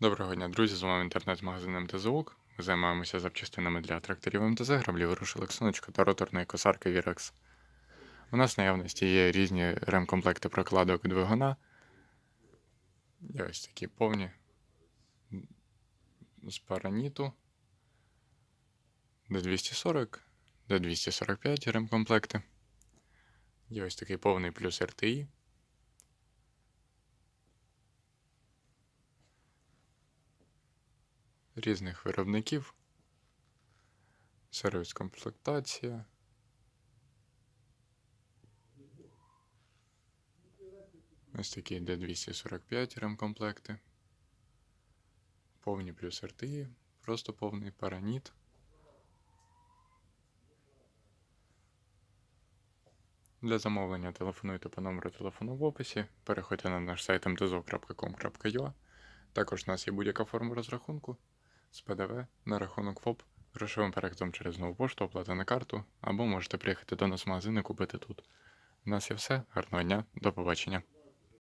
Доброго дня, друзі! З вами інтернет-магазин МТЗУК. Ми займаємося запчастинами для тракторів МТЗ, граблів, рушилок, сонечка та роторної косарки Вірекс. У нас в наявності є різні ремкомплекти прокладок двигуна. Є ось такі повні з параніту. Д240, Д245 ремкомплекти. Є ось такий повний плюс RTI. Різних виробників, сервіс комплектація. Ось такі D245 ремкомплекти. Повні плюс RTI, просто повний параніт. Для замовлення телефонуйте по номеру телефону в описі, переходьте на наш сайт mtzo.com.ua. Також у нас є будь-яка форма розрахунку з ПДВ на рахунок ФОП, грошовим переказом через нову пошту, оплата на карту, або можете приїхати до нас в магазин і купити тут. У нас є все. Гарного дня, до побачення.